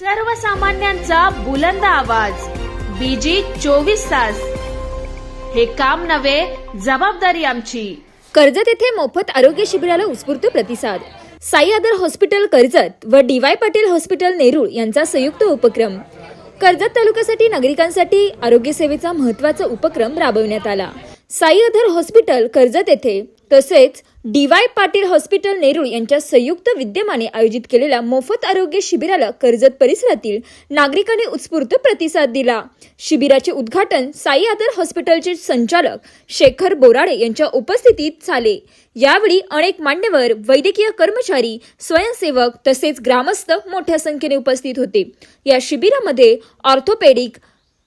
सर्वसामान्यांचा बुलंद आवाज. बीजी चोवीस तास. हे काम नव्हे जबाबदारी आमची. कर्जत येथे मोफत आरोग्य शिबिराला उत्स्फूर्त प्रतिसाद. साई आदर हॉस्पिटल कर्जत व D Y Patil hospital Nerul यांचा संयुक्त उपक्रम. कर्जत तालुक्यासाठी नागरिकांसाठी आरोग्य सेवेचा महत्त्वाचा उपक्रम राबवण्यात आला. साई आदर हॉस्पिटल कर्जत येथे तसेच D Y Patil hospital Nerul यांच्या संयुक्त विद्यमाने आयोजित केलेल्या मोफत आरोग्य शिबिराला कर्जत परिसरातील नागरिकांनी उत्स्फूर्त प्रतिसाद दिला. शिबिराचे उद्घाटन साई आदर हॉस्पिटलचे संचालक शेखर बोराडे यांच्या उपस्थितीत झाले. यावेळी अनेक मान्यवर वैद्यकीय कर्मचारी स्वयंसेवक तसेच ग्रामस्थ मोठ्या संख्येने उपस्थित होते. या शिबिरामध्ये ऑर्थोपेडिक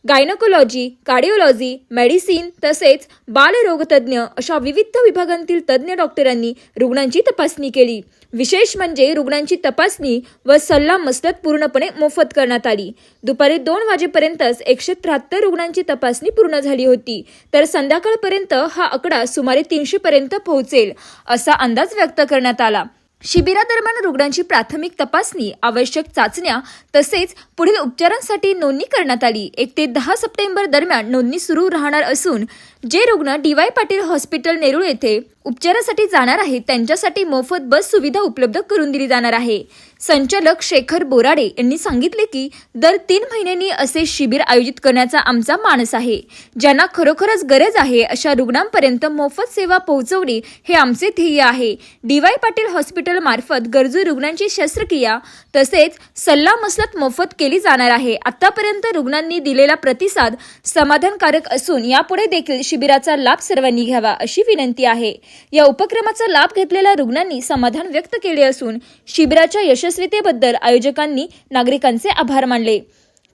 गायनोकोलॉजी कार्डिओलॉजी मेडिसिन तसेच बालरोगतज्ञ अशा विविध विभागांतील तज्ज्ञ डॉक्टरांनी रुग्णांची तपासणी केली. विशेष म्हणजे रुग्णांची तपासणी व सल्ला मसलत पूर्णपणे मोफत करण्यात आली. दुपारी दोन वाजेपर्यंतच एकशे त्र्याहत्तर रुग्णांची तपासणी पूर्ण झाली होती. तर संध्याकाळपर्यंत हा आकडा सुमारे तीनशे पर्यंत पोहोचेल असा अंदाज व्यक्त करण्यात आला. शिबिरादरम्यान रुग्णांची प्राथमिक तपासणी आवश्यक चाचण्या तसेच पुढील उपचारांसाठी नोंदणी करण्यात आली. एक ते दहा सप्टेंबर दरम्यान नोंदणी सुरू राहणार असून जे रुग्ण D Y Patil hospital Nerul येथे उपचारासाठी जाणार आहेत त्यांच्यासाठी मोफत बस सुविधा उपलब्ध करून दिली जाणार आहे. संचालक शेखर बोराडे यांनी सांगितले की दर तीन महिन्यांनी असे शिबिर आयोजित करण्याचा आमचा मानस आहे. ज्यांना खरोखरच गरज आहे अशा रुग्णांपर्यंत मोफत सेवा पोहोचवणे हे आमचे ध्येय आहे. डी वाय पाटील हॉस्पिटल मार्फत गरजू रुग्णांची शस्त्रक्रिया तसेच सल्ला मसलत मोफत केली जाणार आहे. आतापर्यंत रुग्णांनी दिलेला प्रतिसाद समाधानकारक असून यापुढे देखील शिबिराचा लाभ सर्वांनी घ्यावा अशी विनंती आहे. या उपक्रमाचा लाभ घेतलेल्या रुग्णांनी समाधान व्यक्त केले असून शिबिराच्या यशस्वीतेबद्दल आयोजकांनी नागरिकांचे आभार मानले.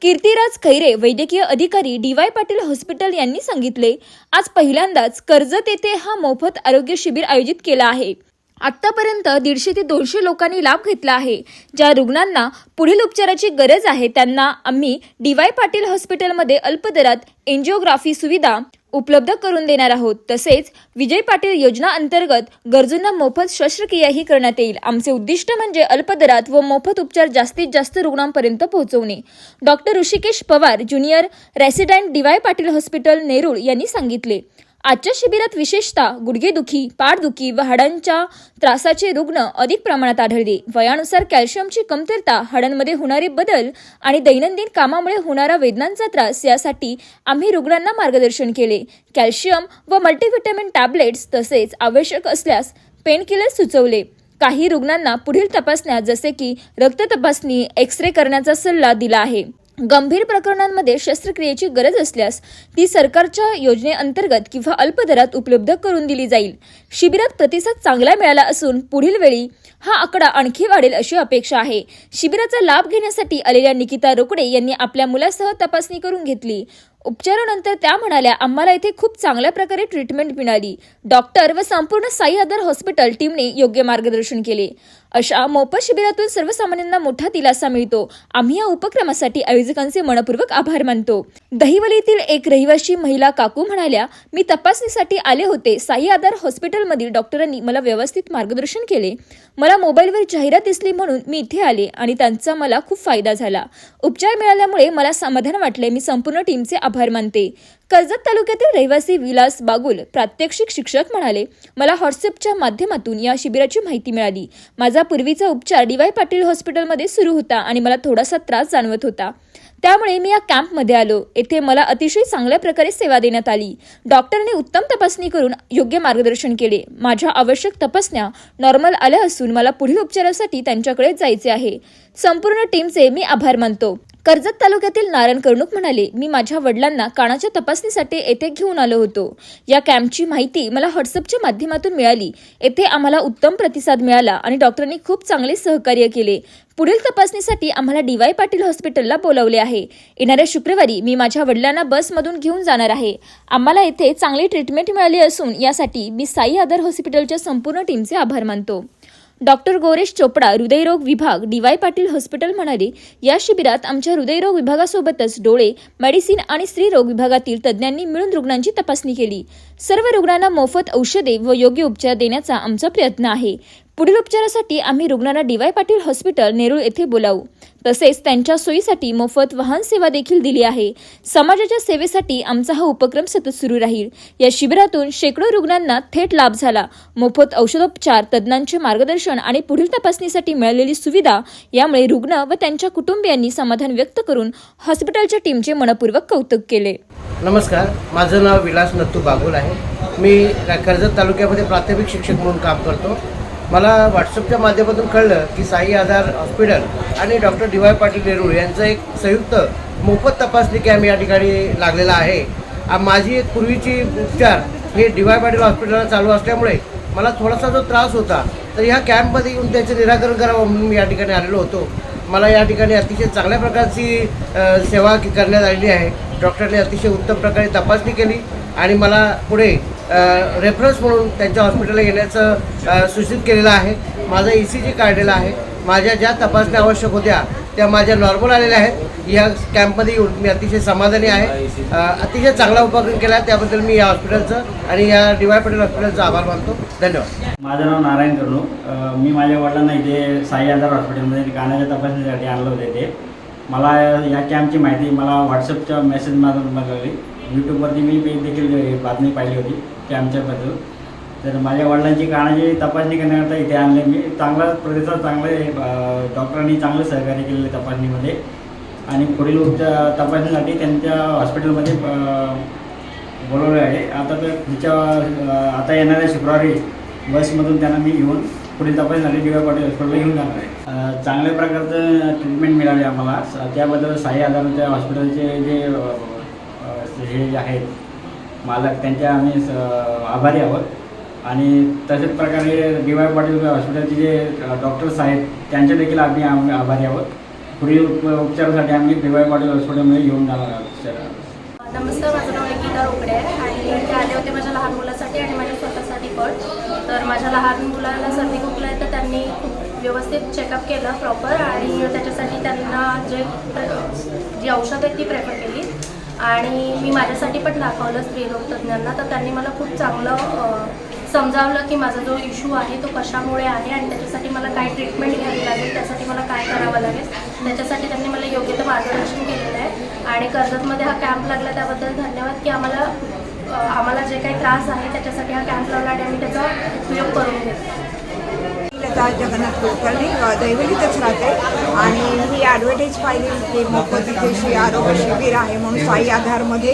कीर्तिराज खैरे वैद्यकीय अधिकारी डी वाय पाटील हॉस्पिटल यांनी सांगितले आज पहिल्यांदाच कर्जत येथे हा मोफत आरोग्य शिबिर आयोजित केला आहे. आतापर्यंत दीडशे ते दोनशे लोकांनी लाभ घेतला आहे. ज्या रुग्णांना पुढील उपचाराची गरज आहे त्यांना आम्ही डी वाय पाटील हॉस्पिटलमध्ये अल्पदरात एंजिओग्राफी एन्जिओग्राफी सुविधा उपलब्ध करून देणार आहोत. तसेच विजय पाटील योजना अंतर्गत गरजूंना मोफत शस्त्रक्रियाही करण्यात येईल. आमचे उद्दिष्ट म्हणजे अल्पदरात व मोफत उपचार जास्तीत जास्त रुग्णांपर्यंत पोहोचवणे. Doctor Rishikesh Pawar junior resident D Y Patil hospital Nerul यांनी सांगितले. आजच्या शिबिरात विशेषतः गुडघेदुखी पाठदुखी व हाडांच्या त्रासाचे रुग्ण अधिक प्रमाणात आढळले. वयानुसार कॅल्शियमची कमतरता हाडांमध्ये होणारे बदल आणि दैनंदिन कामामुळे होणारा वेदनांचा त्रास यासाठी आम्ही रुग्णांना मार्गदर्शन केले. कॅल्शियम व मल्टीव्हिटॅमिन टॅबलेट्स तसेच आवश्यक असल्यास पेनकिलर सुचवले. काही रुग्णांना पुढील तपासण्या जसे की रक्त तपासणी एक्स रे करण्याचा सल्ला दिला आहे. गंभीर प्रकरणांमध्ये शस्त्रक्रियेची गरज असल्यास ती सरकारच्या योजनेअंतर्गत किंवा अल्प दरात उपलब्ध करून दिली जाईल. शिबिरात प्रतिसाद चांगला मिळाला असून पुढील वेळी हा आकडा आणखी वाढेल अशी अपेक्षा आहे. शिबिराचा लाभ घेण्यासाठी आलेल्या निकिता रोकडे यांनी आपल्या मुलासह तपासणी करून घेतली. उपचारानंतर त्या म्हणाल्या आम्हाला इथे खूप चांगल्या प्रकारे ट्रीटमेंट मिळाली. डॉक्टर व संपूर्ण साई आदर हॉस्पिटल टीमने योग्य मार्गदर्शन केले. अशा मोफत शिबिरातून सर्वसामान्यांना मोठा दिलासा मिळतो. आम्ही या उपक्रमासाठी आयोजकांचे मनपूर्वक आभार मानतो. दहिवलीतील एक रहिवाशी महिला काकू म्हणाल्या मी तपासणीसाठी आले होते. साई आधार हॉस्पिटलमधील डॉक्टरांनी मला व्यवस्थित मार्गदर्शन केले. मला मोबाईलवर जाहिरात दिसली म्हणून मी इथे आले आणि त्यांचा मला खूप फायदा झाला. उपचार मिळाल्यामुळे मला समाधान वाटले. मी संपूर्ण टीमचे आभार आभार मानते. कर्जत तालुक्यातील रहिवासी विलास बागुल प्रात्यक्षिक शिक्षक म्हणाले मला व्हॉट्सअपच्या माध्यमातून या शिबिराची माहिती मिळाली. माझा पूर्वीचा उपचार डी वाय पाटील हॉस्पिटलमध्ये सुरू होता आणि मला थोडासा त्रास जाणवत होता. त्यामुळे मी या कॅम्पमध्ये आलो. येथे मला अतिशय चांगल्या प्रकारे सेवा देण्यात आली. डॉक्टरने उत्तम तपासणी करून योग्य मार्गदर्शन केले. माझ्या आवश्यक तपासण्या नॉर्मल आल्या असून मला पुढील उपचारासाठी त्यांच्याकडे जायचे आहे. संपूर्ण टीमचे मी आभार मानतो. कर्जत तालुक्यातील नारायण कर्णुक म्हणाले मी माझ्या वडिलांना कानाच्या तपासणीसाठी येथे घेऊन आलो होतो. या कॅम्पची माहिती मला व्हॉट्सअपच्या माध्यमातून मिळाली. येथे आम्हाला उत्तम प्रतिसाद मिळाला आणि डॉक्टरांनी खूप चांगले सहकार्य केले. पुढील तपासणीसाठी आम्हाला डी वाय पाटील हॉस्पिटलला बोलावले आहे. येणाऱ्या शुक्रवारी मी माझ्या वडिलांना बसमधून घेऊन जाणार आहे. आम्हाला येथे चांगली ट्रीटमेंट मिळाली असून यासाठी मी साई आदर हॉस्पिटलच्या संपूर्ण टीमचे आभार मानतो. डॉक्टर गोरेश चोपडा हृदयरोग विभाग डी वाय पाटील हॉस्पिटल म्हणाले या शिबिरात आमच्या हृदयरोग विभागासोबतच डोळे मेडिसिन आणि स्त्रीरोग विभागातील तज्ज्ञांनी मिळून रुग्णांची तपासणी केली. सर्व रुग्णांना मोफत औषधे व योग्य उपचार देण्याचा आमचा प्रयत्न आहे. पुढील उपचारासाठी आम्ही रुग्णांना D Y Patil hospital Nerul येथे बोलावू. तसेच त्यांच्या सोयीसाठी मोफत वाहन सेवा देखील दिली आहे. समाजाच्या सेवेसाठी आमचा हा उपक्रम सतत सुरू राहील. या शिबिरातून शेकडो रुग्णांना थेट लाभ झाला. मोफत औषधोपचार तज्ज्ञांचे मार्गदर्शन आणि पुढील तपासणीसाठी मिळालेली सुविधा यामुळे रुग्ण व त्यांच्या कुटुंबियांनी समाधान व्यक्त करून हॉस्पिटलच्या टीमचे मनपूर्वक कौतुक केले. नमस्कार. माझं नाव विलास नत्तू बागुल आहे. मी कर्जत तालुक्यामध्ये प्राथमिक शिक्षक म्हणून काम करतो. मला व्हॉट्सअपच्या माध्यमातून कळलं की साई आधार हॉस्पिटल आणि doctor D Y Patil Nerul यांचं एक संयुक्त मोफत तपासणी कॅम्प या ठिकाणी लागलेला आहे. माझी एक पूर्वीची उपचार हे डी वाय पाटील हॉस्पिटलला चालू असल्यामुळे मला थोडासा जो त्रास होता तर ह्या कॅम्पमध्ये येऊन त्याचं निराकरण करावं म्हणून मी या ठिकाणी आलेलो होतो. मला या ठिकाणी अतिशय चांगल्या प्रकारची सेवा करण्यात आलेली आहे. डॉक्टरने अतिशय उत्तम प्रकारे तपासणी केली आणि मला पुढे रेफरन्स म्हणून त्यांच्या हॉस्पिटलला येण्याचं सूचित केलेलं आहे. माझा ई सी जी काढलेला आहे. माझ्या ज्या तपासण्या आवश्यक होत्या त्या माझ्या नॉर्मल आलेल्या आहेत. या कॅम्पमध्ये येऊन मी अतिशय समाधानी आहे. अतिशय चांगला उपक्रम केला त्याबद्दल मी या हॉस्पिटलचं आणि या डी वाय पटेल हॉस्पिटलचा आभार मानतो. धन्यवाद. माझं नाव नारायण करणू. मी माझ्या वडिलांना इथे साई आजार हॉस्पिटलमध्ये कानाच्या तपासणीसाठी आणलं होतं इथे. मला या कॅम्पची माहिती मला व्हॉट्सअपच्या मेसेजमधून मिळाली यूट्यूबवरती मी देखील बातमी पाहिली होती. कॅम्पच्याबद्दल तर माझ्या वडिलांची कानाची तपासणी करण्याकरता इथे आणले मी. चांगला प्रतिसाद चांगले डॉक्टरांनी चांगलं सहकार्य केलेलं आहे तपासणीमध्ये. आणि पुढील उपचार तपासणीसाठी त्यांच्या हॉस्पिटलमध्ये बोलवलं आहे. आता तर पुढच्या आता येणाऱ्या शुक्रवारी बसमधून त्यांना मी घेऊन पुढील तपासणीसाठी डी पाटील हॉस्पिटलला घेऊन जाणार आहे. चांगल्या प्रकारचं ट्रीटमेंट मिळाली आम्हाला. त्याबद्दल साई आधारच्या हॉस्पिटलचे जे हे जे आहेत मालक त्यांचे आम्ही स- आभारी आहोत. आणि तशाच प्रकारे डी वाय पाटील हॉस्पिटलचे जे डॉक्टर्स आहेत त्यांचे देखील आम्ही आम्ही आभारी आहोत. पुढील उप उपचारासाठी आम्ही डी वाय पाटील हॉस्पिटलमध्ये येऊन जाणार आहोत सर. नमस्कार माझं नाव निकिता रोकडे आहे. आणि ते इथे आले होते माझ्या लहान मुलासाठी आणि माझ्या स्वतःसाठी पण. तर माझ्या लहान मुलाला सर्दी खोकला आहे तर त्यांनी खूप व्यवस्थित चेकअप केलं प्रॉपर आणि त्याच्यासाठी त्यांना जे जी औषधं आहेत ती प्रेफर केली. आणि मी माझ्यासाठी पण दाखवलं स्त्रीरोग तज्ज्ञांना. तर त्यांनी मला खूप चांगलं समजावलं की माझा जो इश्यू आहे तो कशामुळे आहे आणि त्याच्यासाठी मला काय ट्रीटमेंट घ्यावी लागेल त्यासाठी मला काय करावं लागेल त्याच्यासाठी त्यांनी मला योग्य ते मार्गदर्शन केलेलं आहे. आणि कर्जतमध्ये हा कॅम्प लागला त्याबद्दल धन्यवाद की आम्हाला आम्हाला जे काही त्रास आहे त्याच्यासाठी हा कॅम्प लावला आणि आम्ही त्याचा उपयोग करून घेतो लता जगन्नाथ कुलकर्णी दैवलीतच राहते. आणि ही ॲडव्हर्टाईज पाहिली की मोफत आरोग्य शिबिर आहे म्हणून साई आधारमध्ये.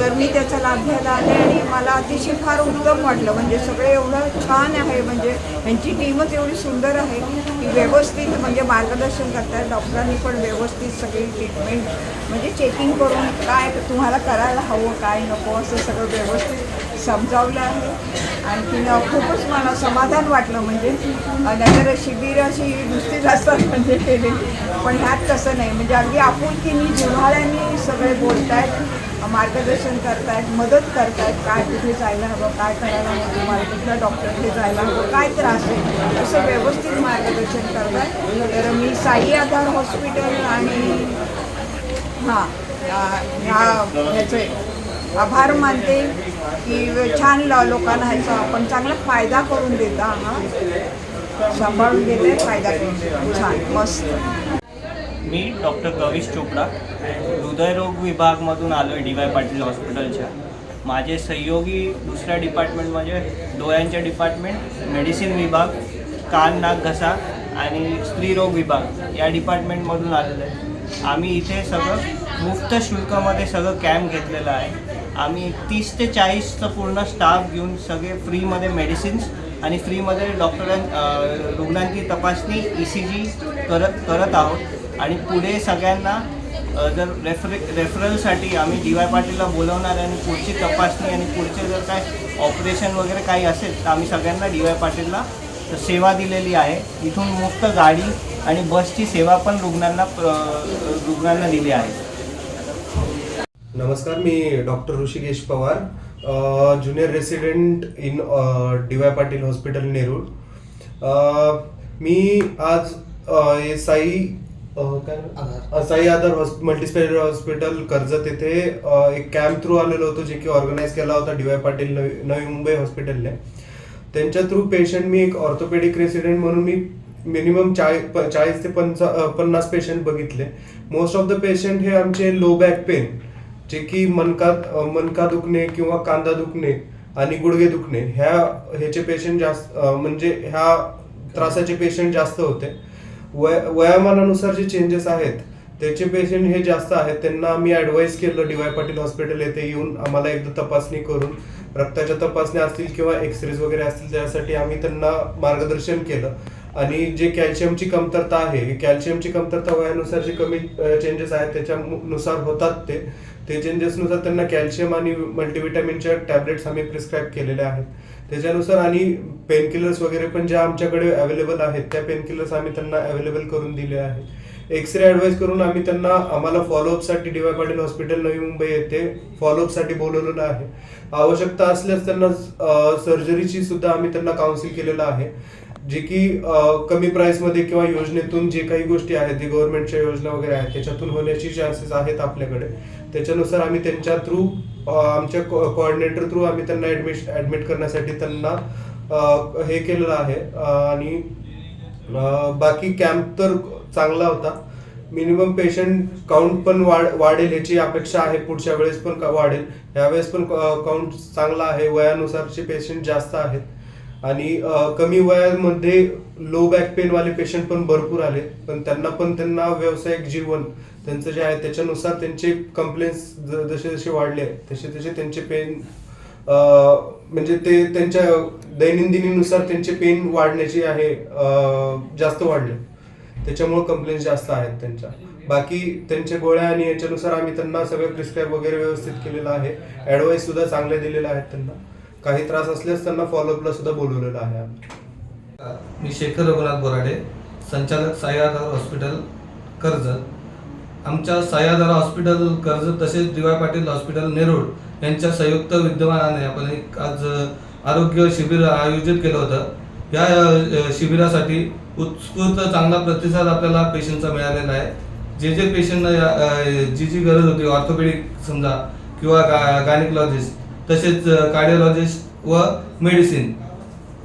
तर मी त्याचा लाभ घ्यायला आले आणि मला अतिशय फार उत्तम वाटलं. म्हणजे सगळे एवढं छान आहे. म्हणजे यांची टीमच एवढी सुंदर आहे की व्यवस्थित म्हणजे मार्गदर्शन करतात. डॉक्टरांनी पण व्यवस्थित सगळी ट्रीटमेंट म्हणजे चेकिंग करून काय तुम्हाला करायला हवं काय नको असं सगळं व्यवस्थित समजावलं आहे. आणखीन खूपच मला समाधान वाटलं म्हणजे नंतर शिबिर अशी नुसतीच असतात म्हणजे केलेली पण ह्यात तसं नाही. म्हणजे अगदी आपुलकीनी जिव्हाळ्याने सगळे बोलत आहेत मार्गदर्शन करतायत मदत करतायत. काय कुठे जायला हवं काय करायला हवं तुम्हाला कुठल्या डॉक्टरकडे जायला हवं काय त्रास आहे असं व्यवस्थित मार्गदर्शन करतायत. तर मी साई आधार हॉस्पिटल आणि हां ह्या ह्याचं आभार मानते की छान ल- लोकांना ह्याचा आपण चांगला फायदा करून देता हा. सांभाळून घेते फायदा करून छान मस्त. मी डॉक्टर गवीश चोपडा हृदयरोग विभागमधून आलो आहे डी वाय पाटील हॉस्पिटलच्या. माझे सहयोगी दुसऱ्या डिपार्टमेंट म्हणजे डोळ्यांच्या डिपार्टमेंट मेडिसिन विभाग कान नाक घसा आणि स्त्रीरोग विभाग या डिपार्टमेंटमधून आलेलं आहे. आम्ही इथे सगळं मुफ्त शुल्कामध्ये सगळं कॅम्प घेतलेलं आहे. आम्ही तीस ते चाळीसचं पूर्ण स्टाफ घेऊन सगळे फ्रीमध्ये मेडिसिन्स आणि फ्रीमध्ये डॉक्टरां रुग्णांची तपासणी ई सी जी करत करत आहोत. आणि पुढे सगळ्यांना जर रेफरे रेफरलसाठी आम्ही डी वाय पाटीलला बोलवणार आणि पुढची तपासणी आणि पुढचे जर काय ऑपरेशन वगैरे काही असेल तर आम्ही सगळ्यांना डी वाय पाटीलला सेवा दिलेली आहे. इथून मुक्त गाडी आणि बसची सेवा पण रुग्णांना रुग्णांना दिली आहे. नमस्कार मी doctor Rishikesh Pawar junior resident in D Y Patil hospital Nerul. मी आज हे साई काय साई आधार हॉस्प मल्टीस्पेशल हॉस्पिटल कर्जत येथे एक कॅम्प थ्रू आलेलो होतो जे की ऑर्गनाईज केला होता डी वाय पाटील नवी नवी मुंबई हॉस्पिटलने. त्यांच्या थ्रू पेशंट मी एक ऑर्थोपेडिक रेसिडेंट म्हणून मी मिनिमम चाळीस चाळीस ते पंचा पन्नास पेशंट बघितले. मोस्ट ऑफ द पेशंट हे आमचे लो बॅक पेन. जे की मनका मनका दुखणे किंवा कांदा दुखणे आणि गुडघे दुखणे ह्या ह्याचे पेशंट जास्त म्हणजे ह्या त्रासाचे पेशंट जास्त होते. वय वयामानानुसार जे चेंजेस आहेत त्याचे पेशंट हे जास्त आहेत. त्यांना आम्ही ॲडवाईस केलं डी वाय पाटील हॉस्पिटल येथे येऊन आम्हाला एकदा तपासणी करून रक्ताच्या तपासण्या असतील किंवा एक्सरेज वगैरे असतील त्यासाठी आम्ही त्यांना मार्गदर्शन केलं. आणि जे कॅल्शियमची कमतरता आहे कॅल्शियमची कमतरता वयानुसार जे कमी चेंजेस आहेत त्याच्यानुसार होतात ते. ते चेंजेसनुसार त्यांना कॅल्शियम आणि मल्टीव्हिटॅमिनच्या टॅबलेट्स आम्ही प्रिस्क्राईब केलेल्या आहेत. त्याच्यानुसार आणि पेन किलर्स वगैरे पण ज्या आमच्याकडे अवेलेबल आहेत त्या पेन किलर्स आम्ही त्यांना अवेलेबल करून दिले आहेत एक्सरे ॲडवाईस करून आम्ही त्यांना आम्हाला फॉलोअपसाठी D Y Patil hospital Navi Mumbai येथे फॉलोअपसाठी बोलवलेलं आहे. आवश्यकता असल्यास त्यांना सर्जरीची सुद्धा आम्ही त्यांना काउन्सिल केलेलं आहे. जे की कमी प्राईसमध्ये किंवा योजनेतून जे काही गोष्टी आहेत जे गव्हर्नमेंटच्या योजना वगैरे आहेत त्याच्यातून होण्याची चान्सेस आहेत आपल्याकडे. त्याच्यानुसार आम्ही त्यांच्या थ्रू आमच्या कोऑर्डिनेटर थ्रू आम्ही त्यांना ॲडमिट ॲडमिट करण्यासाठी त्यांना हे केलेलं आहे. आणि बाकी कॅम्प तर चांगला होता. मिनिमम पेशंट काउंट पण वाढ वाढेल ह्याची अपेक्षा आहे. पुढच्या वेळेस पण वाढेल. यावेळेस पण काउंट चांगला आहे. वयानुसारचे पेशंट जास्त आहेत. आणि कमी वयामध्ये लो बॅक पेनवाले पेशंट पण भरपूर आले. पण त्यांना पण त्यांना व्यावसायिक जीवन त्यांचं जे आहे त्याच्यानुसार त्यांचे कंप्लेंट्स जसे जसे वाढले तसे तसे त्यांचे पेन म्हणजे ते त्यांच्या दैनंदिनीनुसार त्यांचे पेन वाढण्याची आहे जास्त वाढले. त्याच्यामुळे कंप्लेंट जास्त आहेत त्यांच्या. बाकी त्यांच्या गोळ्या आणि याच्यानुसार आम्ही त्यांना सगळं प्रिस्क्राईब वगैरे व्यवस्थित केलेलं आहे. ॲडवाईस सुद्धा चांगल्या दिलेल्या आहेत त्यांना. काही त्रास असल्यास त्यांना फॉलोअपला सुद्धा बोलवलेलं आहे आम्ही. मी शेखर रघुनाथ बोराडे संचालक साईआधार हॉस्पिटल कर्जत. आमच्या साईआधार हॉस्पिटल कर्जत तसेच D Y Patil hospital Nerul यांच्या संयुक्त विद्यमानाने आपण एक आज आरोग्य शिबिर आयोजित केलं होतं. या शिबिरासाठी उत्स्फूर्त चांगला प्रतिसाद आपल्याला पेशंटचा मिळालेला आहे. जे जे पेशंटना जी जी गरज होती ऑर्थोपेडिक समजा किंवा गा गायनिकॉलॉजिस्ट तसेच कार्डिओलॉजिस्ट व मेडिसिन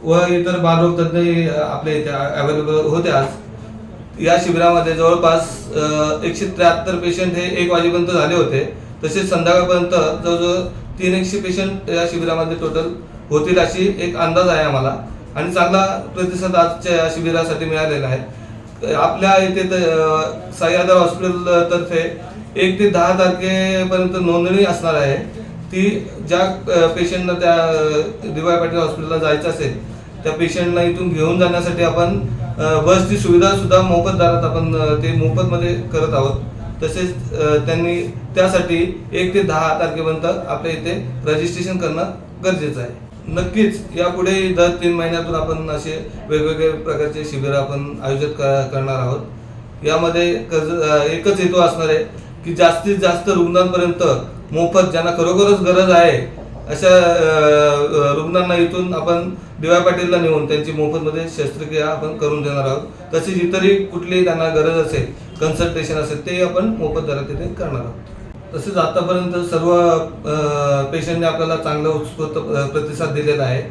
व इतर बालरोग तज्ज्ञ आपल्या इथे अवेलेबल होते आज. या शिबिरामध्ये जवळपास एकशे त्र्याहत्तर पेशंट हे एक वाजेपर्यंत झाले होते. तसेच संध्याकाळपर्यंत जवळजवळ तीन एकशे पेशंट या शिबिरामध्ये टोटल होतील अशी एक अंदाज आहे आम्हाला. आणि चांगला प्रतिसाद आजच्या या शिबिरासाठी मिळालेला आहे. आपल्या इथे सह्याद्र हॉस्पिटलतर्फे हॉस्पिटल तर्फे एक ते दहा तारखेपर्यंत नोंदणी असणार आहे. ती ज्या पेशंटना त्या दिवाय पाटील हॉस्पिटलला जायचं असेल त्या पेशंटला इथून घेऊन जाण्यासाठी आपण बसची सुविधा सुद्धा मोफत दारात आपण ते मोफतमध्ये करत आहोत. तसेच त्यांनी त्यासाठी एक ते दहा तारखेपर्यंत आपल्या इथे रजिस्ट्रेशन करणं गरजेचं आहे. नक्कीच यापुढे दर तीन महिन्यातून आपण असे वेगवेगळे प्रकारचे शिबिर आपण आयोजित करणार आहोत. यामध्ये कर्ज एकच हेतू असणार आहे की जास्तीत जास्त रुग्णांपर्यंत मोफत ज्यांना खरोखरच गरज आहे अशा रुग्णांना इथून आपण डी वाय पाटीलला नेऊन त्यांची मोफतमध्ये शस्त्रक्रिया आपण करून देणार आहोत. तसेच इतरही कुठलीही त्यांना गरज असेल कन्सल्टेशन असेल ते आपण मोफत दरात तिथे करणार आहोत. तसेच आतापर्यंत सर्व पेशंटने आपल्याला चांगला उत्स्फूर्त प्रतिसाद दिलेला आहे.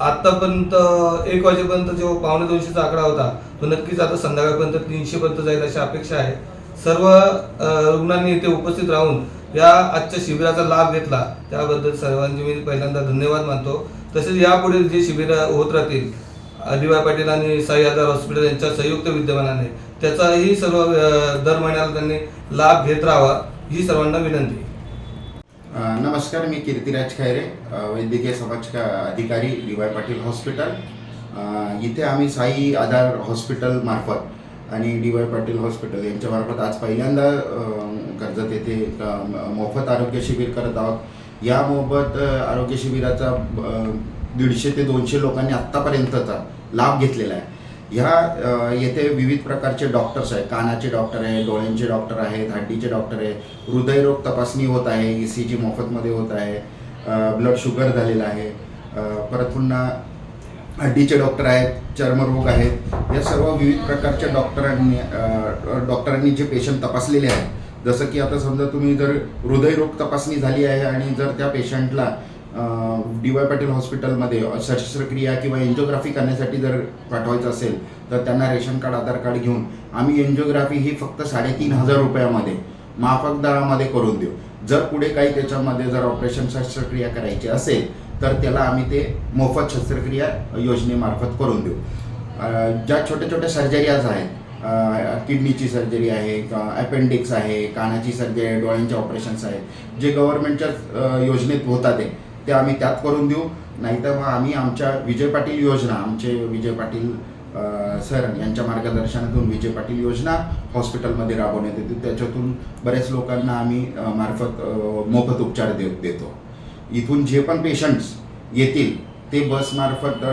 आतापर्यंत एक वाजेपर्यंत जो पावणे दोनशेचा आकडा होता तो नक्कीच आता संध्याकाळपर्यंत तीनशेपर्यंत जाईल अशी अपेक्षा आहे. सर्व रुग्णांनी इथे उपस्थित राहून या आजच्या शिबिराचा लाभ घेतला. त्याबद्दल सर्वांचे मी पहिल्यांदा धन्यवाद मानतो. तसेच यापुढील जे शिबिर होत राहतील डी वाय पाटील आणि साई हॉस्पिटल यांच्या संयुक्त विद्यमानाने त्याचाही सर्व दर महिन्याला त्यांनी लाभ घेत राहावा ही सर्वांना विनंती. नमस्कार मी कीर्तिराज खैरे वैद्यकीय समाज अधिकारी डी वाय पाटील हॉस्पिटल. इथे आम्ही साई आधार हॉस्पिटल मार्फत आणि डी वाय पाटील हॉस्पिटल यांच्यामार्फत आज पहिल्यांदा कर्जत येथे मोफत आरोग्य शिबिर करत आहोत. या मोफत आरोग्य शिबिराचा दीडशे ते दोनशे लोकांनी आत्तापर्यंतचा लाभ घेतलेला आहे. ह्या येथे विविध प्रकारचे डॉक्टर्स आहेत. कानाचे डॉक्टर आहे डोळ्यांचे डॉक्टर आहेत हड्डीचे डॉक्टर आहे हृदयरोग तपासणी होत आहे ई सी जी मोफतमध्ये होत आहे. ब्लड शुगर झालेलं आहे. परत पुन्हा हड्डीचे डॉक्टर आहेत चर्मरोग आहेत. या सर्व विविध प्रकारच्या डॉक्टरांनी डॉक्टरांनी जे पेशंट तपासलेले आहेत जसं की आता समजा तुम्ही जर हृदयरोग तपासणी झाली आहे आणि जर त्या पेशंटला डी वाय पाटील हॉस्पिटलमध्ये शस्त्रक्रिया किंवा एन्जिओग्राफी करण्यासाठी जर पाठवायचं असेल तर त्यांना रेशन कार्ड आधार कार्ड घेऊन आम्ही एन्जिओग्राफी ही फक्त साडेतीन हजार रुपयामध्ये माफक दरामध्ये करून देऊ. जर पुढे काही त्याच्यामध्ये जर ऑपरेशन शस्त्रक्रिया करायची असेल तर त्याला आम्ही ते मोफत शस्त्रक्रिया योजनेमार्फत करून देऊ. ज्या छोट्या छोट्या सर्जरीज आहेत किडनीची सर्जरी आहे का अपेंडिक्स आहे कानाची सर्जरी आहे डोळ्यांचे ऑपरेशन्स आहेत. जे गव्हर्नमेंटच्या योजनेत होतात आहे ते आम्ही त्यात करून देऊ. नाहीतर मग आम्ही आमच्या विजय पाटील योजना आमचे विजय पाटील सर यांच्या मार्गदर्शनातून विजय पाटील योजना हॉस्पिटलमध्ये राबवण्यात येते. त्याच्यातून बऱ्याच लोकांना आम्ही मार्फत मोफत उपचार देव देतो. इथून जे पण पेशंट्स येतील ते बसमार्फत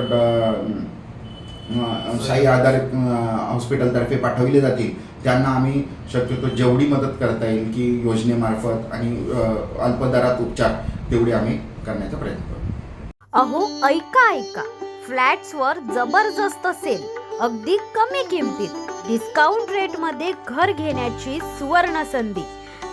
अ, ड- साई आधार हॉस्पिटलतर्फे पाठवले जातील. त्यांना आम्ही शक्यतो जेवढी मदत करता येईल की योजनेमार्फत आणि अल्पदरात उपचार तेवढे आम्ही करण्याचा प्रयत्न करू. अहो ऐका ऐका. फ्लॅट्सवर जबरदस्त सेल अगदी कमी किमतीत. डिस्काउंट रेटमध्ये घर घेण्याची सुवर्ण संधी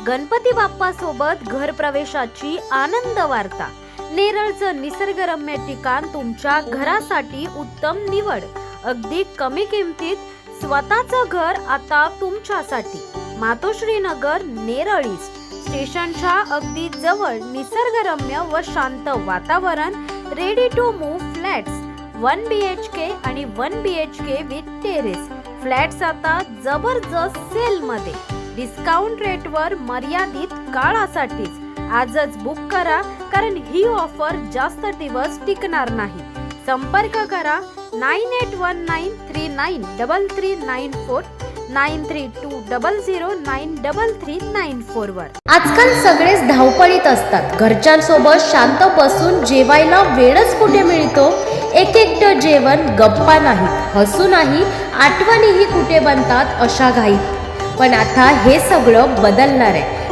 गणपती बाप्पा सोबत घर प्रवेशाची आनंद वार्ता. नेरळचं निसर्गरम्य ठिकाण तुमच्या घरासाठी उत्तम निवड. अगदी कमी किमतीत स्वतःचं घर आता तुमच्यासाठी. मातोश्री नगर नेरळ ईस्ट. स्टेशनच्या अगदी जवळ निसर्गरम्य व शांत वातावरण ready to move flats one B H K आणि one B H K with terrace flats आता जबरदस्त सेल मध्ये डिस्काउंट रेटवर मर्यादित काळासाठीच. आजच बुक करा कारण ही ऑफर जास्त दिवस टिकणार नाही. संपर्क करा nine eight one nine three nine double three nine four nine three two double zero nine double three nine four वर. आजकाल सगळेच धावपळीत असतात. घरच्यांसोबत शांत बसून जेवायला वेळच कुठे मिळतो? एक एकटं जेवण गप्पा नाही हसू नाही आठवणीही कुठे बनतात अशा घाईत. पण आता हे सगळं बदलणार आहे.